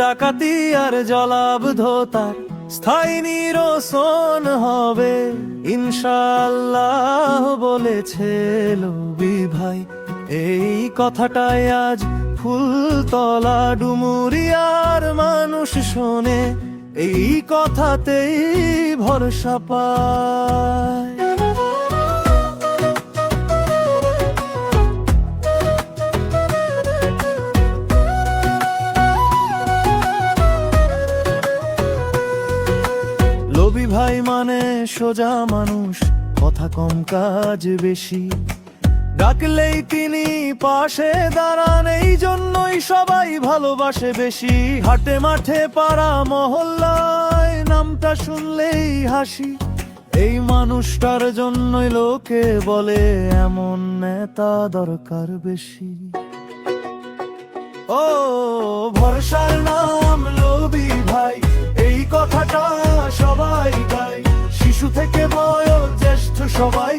ডাকাতি আর জলাবদ্ধতার স্থায়ী নিরসন হবে ইনশাল্লাহ বলেছে লবি ভাই। এই কথাটাই আজ ফুলতলা ডুমুরিয়ার মানুষ শোনে, এই কথাতেই ভরসা পায়। লবি ভাই মানে সোজা মানুষ, কথা কম, কাজ বেশি। ডাকলেই তিনি পাশে দাঁড়ান এই জন্যই সবাই ভালোবাসে বেশি। হাটে মাঠে পাড়া মহল্লায় নামটা শুনলেই হাসি। এই মানুষটার জন্যই লোকে বলে, এমন নেতা দরকার বেশি। ও, ভরসার নাম থেকে বয়ো জ্যেষ্ঠ সবাই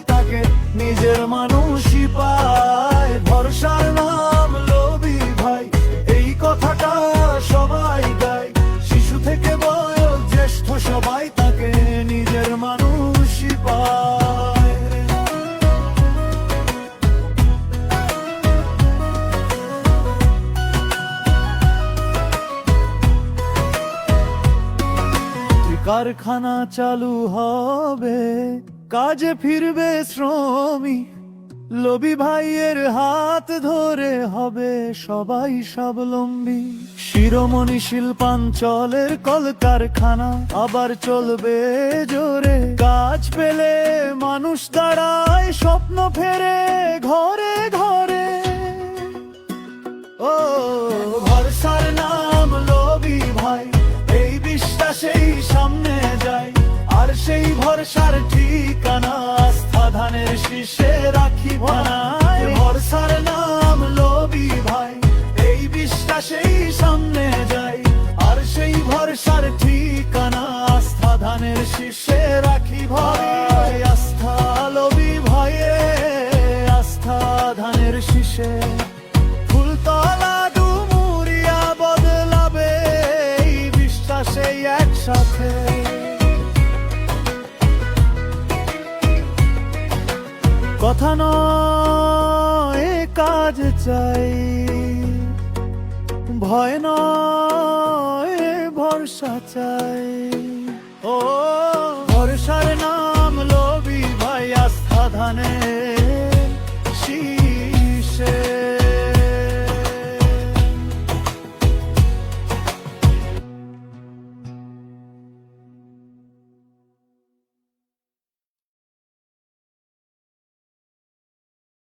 কারখানা চালু হবে, কাজে ফিরবে শ্রমিক। লবি ভাইয়ের হাত ধরে হবে সবাই স্বাবলম্বী। শিরোমণি শিল্পাঞ্চলের কলকারখানা আবার চলবে জোরে। কাজ পেলে মানুষ দাঁড়ায়, স্বপ্ন ফেরে সেই ঠিকানা আস্থা ধানের শীষে রাখি বানায় ভরসার নাম লবি ভাই, এই বিশ্বাসেই সামনে যায় আর সেই ভরসার ঠিকানা আস্থা ধানের শীষে রাখি ভাই। আস্থা লবি ভাইয়ে আস্থা ধানের শীষে ফুলতলা ডুমুরিয়া বদলাবে, এই বিশ্বাসে একসাথে। কথা নয় কাজ চাই। ভয় নয় ভরসা চাই। ও, ভরসার নাম লবি ভাই আস্থা ধানে শীষে।